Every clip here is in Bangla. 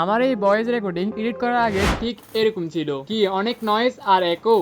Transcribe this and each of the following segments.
আমার এই ভয়েস রেকর্ডিং এডিট করার আগে ঠিক এরকম ছিল। কি, অনেক নয়েজ আর একো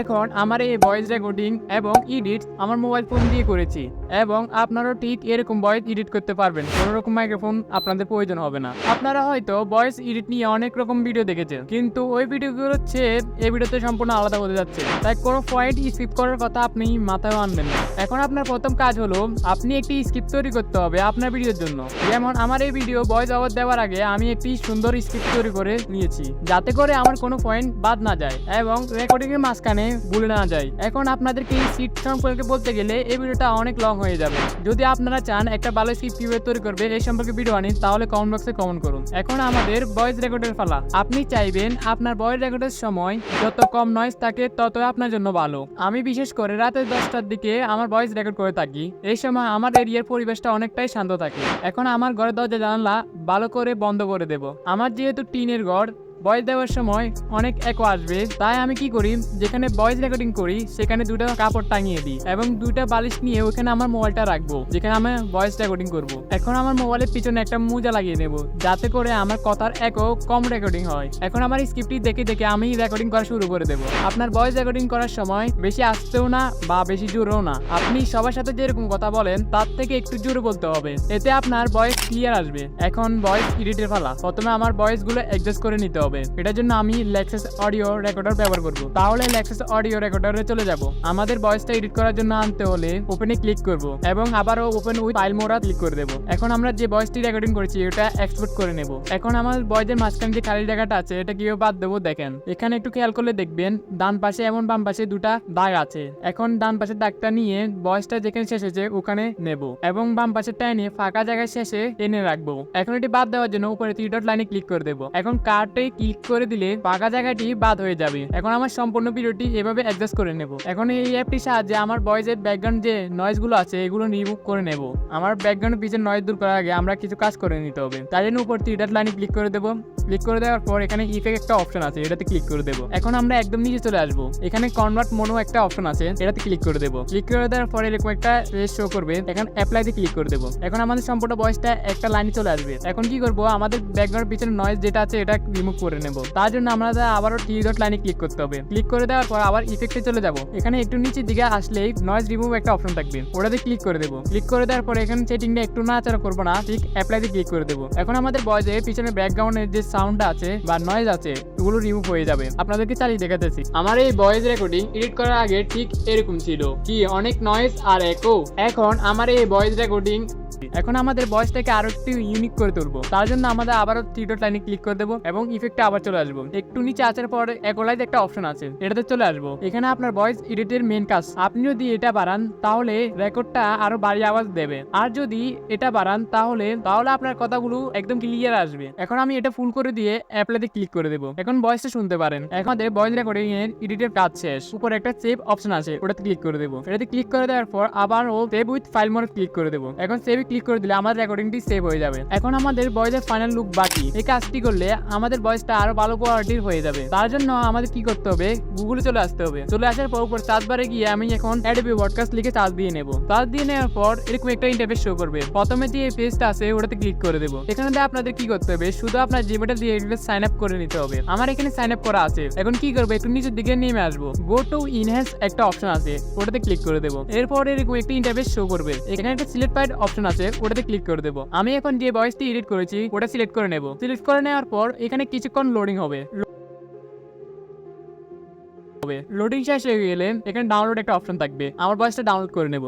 এখন আমার এই ভয়েস রেকর্ডিং এবং এডিট আমার মোবাইল ফোন দিয়ে করেছি এবং আপনারাও ঠিক এরকম ভয়েস এডিট করতে পারবেন। কোনো রকম মাইক্রোফোন আপনাদের প্রয়োজন হবে না। আপনারা হয়তো ভয়েস এডিট নিয়ে অনেক রকম ভিডিও দেখেছেন, কিন্তু ওই ভিডিওগুলো হচ্ছে এই ভিডিওতে সম্পূর্ণ আলাদা হতে যাচ্ছে। তাই কোনো পয়েন্ট স্কিপ করার কথা আপনি মাথায় আনবেন না। এখন আপনার প্রথম কাজ হলো, আপনি একটি স্ক্রিপ্ট তৈরি করতে হবে আপনার ভিডিওর জন্য। যেমন আমার এই ভিডিও ভয়েস ওভার দেওয়ার আগে আমি একটি সুন্দর স্ক্রিপ্ট তৈরি করে নিয়েছি, যাতে করে আমার কোনো পয়েন্ট বাদ না যায় এবং রেকর্ডিং এর মাঝখানে ভুলে না যায় এখন আপনাদেরকে এই সিট সম্পর্কে বলতে গেলে এই ভিডিওটা অনেক লং হয়ে যাবে। যদি আপনারা চান একটা ভালো সিট কীভাবে তৈরি করবে এই সম্পর্কে ভিডিও আনি তাহলে কমেন্ট বক্সে কমেন্ট করুন। এখন আমাদের ভয়েস রেকর্ডের ফালা আপনি চাইবেন আপনার ভয়েস রেকর্ডের সময় যত কম নয়েজ থাকে তত আপনার জন্য ভালো। আমি বিশেষ করে রাতে দশটার দিকে আমার ভয়েস রেকর্ড করে থাকি। এই সময় আমার এরিয়ার পরিবেশটা অনেকটাই শান্ত থাকে। এখন আমার ঘরের দরজা জানালা ভালো করে বন্ধ করে দেব। আমার যেহেতু টিনের ঘর ভয়েস দেওয়ার সময় অনেক একো আসবে। তাই আমি কি করি? যেখানে ভয়েস রেকর্ডিং করি, সেখানে দুটো কাপড় টাঙিয়ে দিই এবং দুইটা বালিশ নিয়ে ওখানে আমার মোবাইলটা রাখব, যেখানে আমি ভয়েস রেকর্ডিং করব। এখন আমার মোবাইলের পিছনে একটা মোজা লাগিয়ে নেব, যাতে করে আমার কথার একো কম রেকর্ডিং হয়। এখন আমার স্ক্রিপ্টটি দেখে দেখে আমি রেকর্ডিং করা শুরু করে দেবো। আপনার ভয়েস রেকর্ডিং করার সময় বেশি আসতেও না বা বেশি জোরেও না। আপনি সবার সাথে যেরকম কথা বলেন, তার থেকে একটু জোরে বলতে হবে। এতে আপনার ভয়েস ক্লিয়ার আসবে। এখন ভয়েস এডিটের ফালা প্রথমে আমার ভয়েসগুলো অ্যাডজাস্ট করে নিতে হবে। এটার জন্য আমি লেক্সাস অডিও রেকর্ডার ব্যবহার করব। তাহলে লেক্সাস অডিও রেকর্ডারে চলে যাব। আমাদের ভয়েসটা এডিট করার জন্য আনতে হলে ওপেনে ক্লিক করব এবং আবারও ওপেন উইথ ফাইল মোড়া ক্লিক করে দেব। এখন আমরা যে ভয়েসটি রেকর্ডিং করেছি, ওটা এক্সপোর্ট করে নেব। এখন আমার ভয়েসের মাঝখানে যে খালি জায়গাটা আছে, এটা কীভাবে বাদ দেবো দেখেন। এখানে একটু খেয়াল করলে দেখবেন, ডান পাশে এবং বাম পাশে দুটা দাগ আছে। এখন ডান পাশের দাগটা নিয়ে ভয়েসটা যেখানে শেষ হয়েছে, ওখানে নেব এবং বাম পাশেরটা এনে ফাঁকা জায়গায় শেষে এনে রাখব। এখন এটি বাদ দেওয়ার জন্য উপরে থ্রি ডট লাইনে ক্লিক করে দেবো। এখন কার্টে ক্লিক করে দিলে ফাঁকা জায়গাটি বাদ হয়ে যাবে। এখন আমার সম্পূর্ণ ভিডিওটি এভাবে অ্যাডজাস্ট করে নেব। এখন এই অ্যাপটির সাহায্যে আমার ভয়েসের ব্যাকগ্রাউন্ড যে নয়েজগুলো আছে, এগুলো রিমুভ করে নেব। আমার ব্যাকগ্রাউন্ড পিছের নয়েজ দূর করার আগে আমরা কিছু কাজ করে নিতে হবে। তাই জন্য উপর থ্রি ডট লাইনে ক্লিক করে দেবো। ক্লিক করে দেওয়ার পর এখানে ইফেক্ট একটা অপশন আছে, এটাতে ক্লিক করে দেবো। এখন আমরা একদম নিচে চলে আসব। এখানে কনভার্ট মোনো একটা অপশন আছে, এটাতে ক্লিক করে দেবো। ক্লিক করে দেওয়ার পরে এরকম একটা শো করবে। এখন অ্যাপ্লাইতে ক্লিক করে দেবো। এখন আমাদের সম্পূর্ণ ভয়েসটা একটা লাইনে চলে আসবে। এখন কি করব? আমাদের ব্যাকগ্রাউন্ড পিছনে নয়েজ যেটা আছে, এটা রিমুভ করে নেব। তার জন্য আমরা আবারও টি ডট লাইনে ক্লিক করতে হবে। ক্লিক করে দেওয়ার পর আবার ইফেক্টে চলে যাব। এখানে একটু নিচের দিকে আসলেই নয়েজ রিমুভ একটা অপশন থাকবে। ওটাতে ক্লিক করে দেবো। ক্লিক করে দেওয়ার পর এখানে সেটিংটা একটু নাড়াচাড়া করব না, ঠিক অ্যাপ্লাইতে ক্লিক করে দেবো। এখন আমাদের ভয়েসে পিছনে ব্যাকগ্রাউন্ডের যে সাউন্ডটা আছে বা নয়েজ আছে, ওগুলো রিমুভ হয়ে যাবে। আপনাদেরকে চালিয়ে দেখাতেছি। আমার এই ভয়েস রেকর্ডিং এডিট করার আগে ঠিক এরকম ছিল, কি অনেক নয়েজ আর একো এখন আমার এই ভয়েস রেকর্ডিং এখন আমাদের ভয়েসটাকে আরও একটু ইউনিক করে তুলবো। তার জন্য আমাদের আবারও থ্রি লাইনে ক্লিক করে দেবো এবং ইফেক্টে আবার চলে আসব। একটু নিচে আসার পর একলাইজ একটা অপশন আছে। এটাতে চলে আসব। এখানে আপনার ভয়েস এডিটের মেন কাজ। আপনি যদি এটা বাড়ান, তাহলে রেকর্ডটা আরও বাড়ি আওয়াজ দেবে। আর যদি এটা বাড়ান, তাহলে তাহলে আপনার কথাগুলো একদম ক্লিয়ার আসবে। এখন আমি এটা ফুল করে দিয়ে অ্যাপ্লাইতে ক্লিক করে দেবো। এখন ভয়েসটা শুনতে পারেন। এখন ভয়েস রেকর্ডিং এর এডিটের কাজ শেষ। উপরে একটা সেভ অপশন আছে, ওটাতে ক্লিক করে দেবো। এটাতে ক্লিক করে দেওয়ার পর আবার ও save with file mode click করে দেবো। এখন সেভে ক্লিক করে দিলে আমার রেকর্ডিংটি সেভ হয়ে যাবে। এখন আমাদের ভয়েসের ফাইনাল লুক বাকি। এই কাজটি করলে আমাদের ভয়েসটা আরও ভালো কোয়ালিটির হয়ে যাবে। তার জন্য আমাদের কি করতে হবে? গুগলে চলে আসতে হবে। চলে আসার পর উপর চার্জ গিয়ে আমি এখন অ্যাডবি পডকাস্ট লিখে চার্জ দিয়ে নেব। চার্জ দিয়ে নেওয়ার পর এরকম একটা ইন্টারফেস শো করবে। প্রথমে যে পেজটা আছে, ওটাতে ক্লিক করে দেবো। এখানে দিয়ে আপনাদের কি করতে হবে? শুধু আপনার জিমেটা দিয়ে সাইন আপ করে নিতে হবে। আমার এখানে সাইন আপ করা আছে। এখন কি করব? একটু নিচের দিকে নেমে আসব। গো টু ইনহ্যান্স একটা অপশন আছে। ওটাতে ক্লিক করে দেবো। এরপর এরকম একটা ইন্টারফেস শো করবে। এখানে একটা সিলেক্ট ফাইড অপশন আছে, ওটাতে ক্লিক করে দেবো। আমি এখন যে ভয়েসটি এডিট করেছি, ওটা সিলেক্ট করে নেব। সিলেক্ট করে নেওয়ার পর, এখানে কিছুক্ষণ লোডিং হবে। হবে লোডিং শেষ হয়ে গেলে, এখানে ডাউনলোড একটা অপশন থাকবে। আমার ভয়েসটা ডাউনলোড করে নেব।